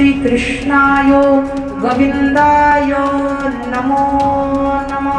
श्रीकृष्णाय गोविन्दाय नमो नमः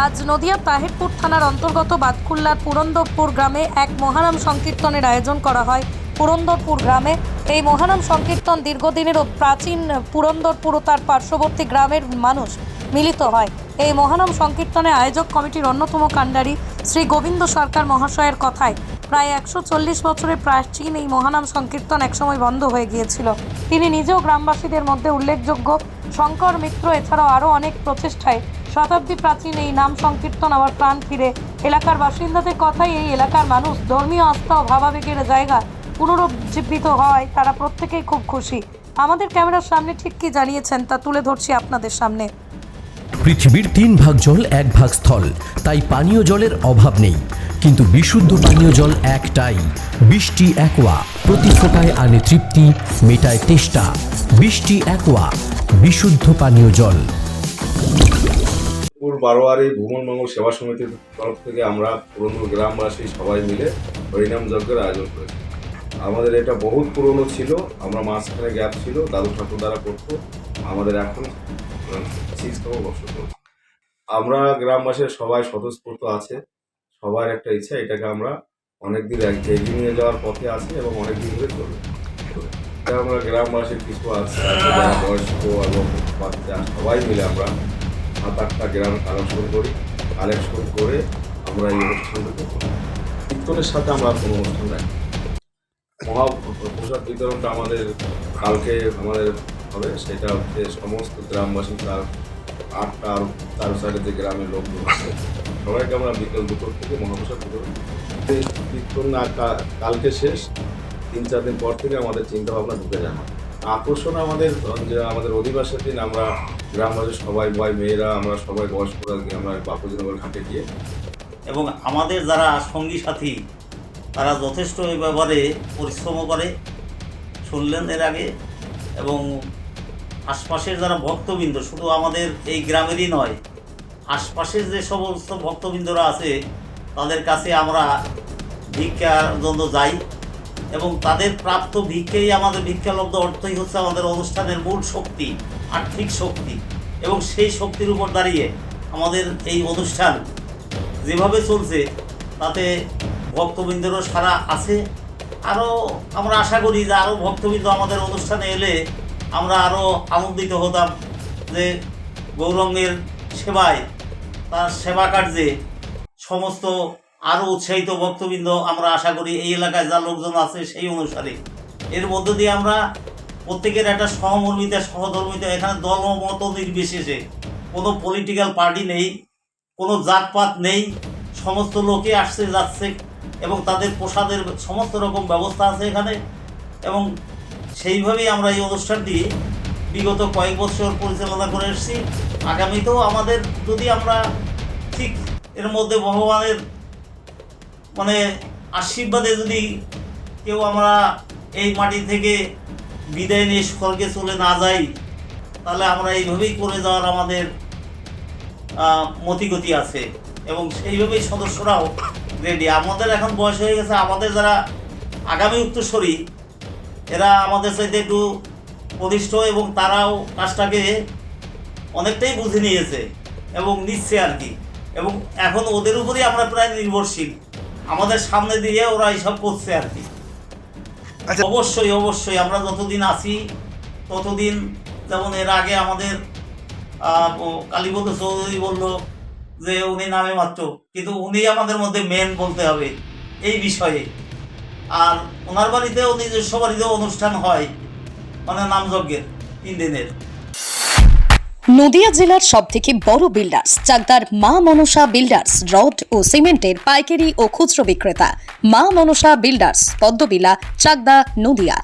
আজ নদিয়া তাহেরপুর থানার অন্তর্গত বাতকুল্লার পুরন্দরপুর গ্রামে এক মহানাম সংকীর্তনের আয়োজন করা হয় পুরন্দরপুর গ্রামে এই মহানাম সংকীর্তন দীর্ঘদিনের ও প্রাচীন পুরন্দরপুর ও তার পার্শ্ববর্তী গ্রামের মানুষ মিলিত হয় এই মহানাম সংকীর্তনে আয়োজক কমিটির অন্যতম কাণ্ডারি শ্রী গোবিন্দ সরকার মহাশয়ের কথায় প্রায় একশো চল্লিশ বছরের প্রাচীন এই মহানাম সংকীর্তন একসময় বন্ধ হয়ে গিয়েছিল। তিনি নিজেও গ্রামবাসীদের মধ্যে উল্লেখযোগ্য শঙ্কর মিত্র এছাড়াও আরও অনেক প্রচেষ্টায় শতাব্দী প্রাচীন এই নাম সংকীর্তন আবার প্রাণ ফিরে। এলাকার বাসিন্দাদের কথাই এই এলাকার মানুষ ধর্মীয় আস্থা ও ভাবাবেগের জায়গা পুনরুজ্জীবিত হয় তারা প্রত্যেকেই খুব খুশি। আমাদের ক্যামেরার সামনে ঠিক কি জানিয়েছেন তা তুলে ধরছি আপনাদের সামনে। পৃথিবীর তিন ভাগ জল, এক ভাগ স্থল। তাই পানীয় জলের অভাব নেই। কিন্তু বিশুদ্ধ পানীয় জল একটাই। বৃষ্টি একোয়া। প্রতি ফোটায় আনে তৃপ্তি, মেটায় তেষ্টা। বৃষ্টি একোয়া। বিশুদ্ধ পানীয় জল। বারোয়ারি ভ্রমণ মঙ্গল সেবা সমিতির তরফ থেকে আমরা পুরনো গ্রামবাসী সবাই মিলে হরিনাম যজ্ঞের আয়োজন করেছি। আমাদের এটা বহুত পুরনো ছিল। আমরা মাঝখানে গ্যাপ ছিল। দাদু ঠাকুর দ্বারা করতো। আমাদের এখন আমরা গ্রামবাসীর সবাই স্বতঃস্ফূর্ত আছে। সবার একটা ইচ্ছা, এটাকে আমরা অনেকদিন এগিয়ে নিয়ে যাওয়ার পথে আছি এবং অনেকদিন ধরে চলবে আমরা গ্রামবাসীর কিছু আছে বয়স্ক এবং বাচ্চা, সবাই মিলে আমরা সাত আটটা গ্রাম কালেকশন করি। কালেকশন করে আমরা এই অনুষ্ঠানটাকে করি কীর্তনের সাথে আমরা কোনো অনুষ্ঠান রাখি না। মহা প্রসাদ বিতরণটা আমাদের কালকে আমাদের হবে, সেটা হচ্ছে সমস্ত গ্রামবাসী তার আটটা আর তার সাইডে যে গ্রামের লোকজন আছে, সবাইকে আমরা বিকেল দুপুর থেকে মহাপ্রসাদ বিতরণ কীর্তন না কালকে শেষ, তিন চার দিন পর থেকে আমাদের চিন্তা ভাবনা ঢুকে যায়। আকর্ষণ আমাদের যে আমাদের অধিবাসের দিন আমরা গ্রামবাসীর সবাই ভাই মেয়েরা, আমরা সবাই বয়স্করা আমরা বাপুজনগর ঘাটে গিয়ে এবং আমাদের যারা সঙ্গী সাথী, তারা যথেষ্ট এই ব্যাপারে পরিশ্রম করে। শুনলেন এর আগে এবং আশপাশের যারা ভক্তবৃন্দ, শুধু আমাদের এই গ্রামেরই নয়, আশপাশের যে সমস্ত ভক্তবৃন্দরা আছে, তাদের কাছে আমরা ভিক্ষার জন্য যাই এবং তাদের প্রাপ্ত ভিক্ষেই আমাদের ভিক্ষালব্ধ অর্থই হচ্ছে আমাদের অনুষ্ঠানের মূল শক্তি, আর্থিক শক্তি এবং সেই শক্তির উপর দাঁড়িয়ে আমাদের এই অনুষ্ঠান যেভাবে চলছে, তাতে ভক্তবৃন্দেরও সারা আছে। আরও আমরা আশা করি যে আরও ভক্তবৃন্দ আমাদের অনুষ্ঠানে এলে আমরা আরও আনন্দিত হতাম যে গৌরঙ্গের সেবায়, তার সেবা কার্যে সমস্ত আরও উৎসাহিত ভক্তবৃন্দ আমরা আশা করি এই এলাকায় যা লোকজন আছে সেই অনুসারে। এর মধ্য দিয়ে আমরা প্রত্যেকের একটা সহমর্মিতা, সহধর্মিতা, এখানে দল ও মত নির্বিশেষে কোনো পলিটিক্যাল পার্টি নেই, কোনো জাতপাত নেই, সমস্ত লোকে আসছে, যাচ্ছে এবং তাদের প্রসাদের সমস্ত রকম ব্যবস্থা আছে এখানে এবং সেইভাবেই আমরা এই অনুষ্ঠানটি বিগত কয়েক বছর পরিচালনা করে এসেছি। আগামীতেও আমাদের যদি আমরা ঠিক এর মধ্যে ভগবানের মানে আশীর্বাদে যদি কেউ আমরা এই মাটি থেকে বিদায় নিয়ে স্বর্গে চলে না যাই, তাহলে আমরা এইভাবেই করে যাওয়ার আমাদের মতিগতি আছে এবং সেইভাবেই সদস্যরাও রেডি আমাদের এখন বয়স হয়ে গেছে, আমাদের যারা আগামী উত্তরসূরি এরা আমাদের চাইতে একটু প্রতিষ্ঠ এবং তারাও কাজটাকে অনেকটাই বুঝে নিয়েছে এবং নিচ্ছে আর কি। এবং এখন ওদের উপরেই আমরা প্রায় নির্ভরশীল। আমাদের সামনে দিয়ে ওরা এইসব করছে আর কি। অবশ্যই অবশ্যই আমরা যতদিন আছি ততদিন যেমন এর আগে আমাদের কালীপদ চৌধুরী বলল যে উনি নামে মাত্র কিন্তু উনি আমাদের মধ্যে মেন বলতে হবে এই বিষয়ে। আর ওনার বাড়িতেও নিজস্ব বাড়িতেও অনুষ্ঠান হয়। মানে নামযজ্ঞের তিন দিনের। নদিয়া জেলার সব থেকে বড় বিল্ডার্স চাকদার মা মনসা বিল্ডার্স রড ও সিমেন্টের পাইকারি ও খুচরো বিক্রেতা। মা মনসা বিল্ডার্স পদ্মবিলা, চাকদা, নদিয়া।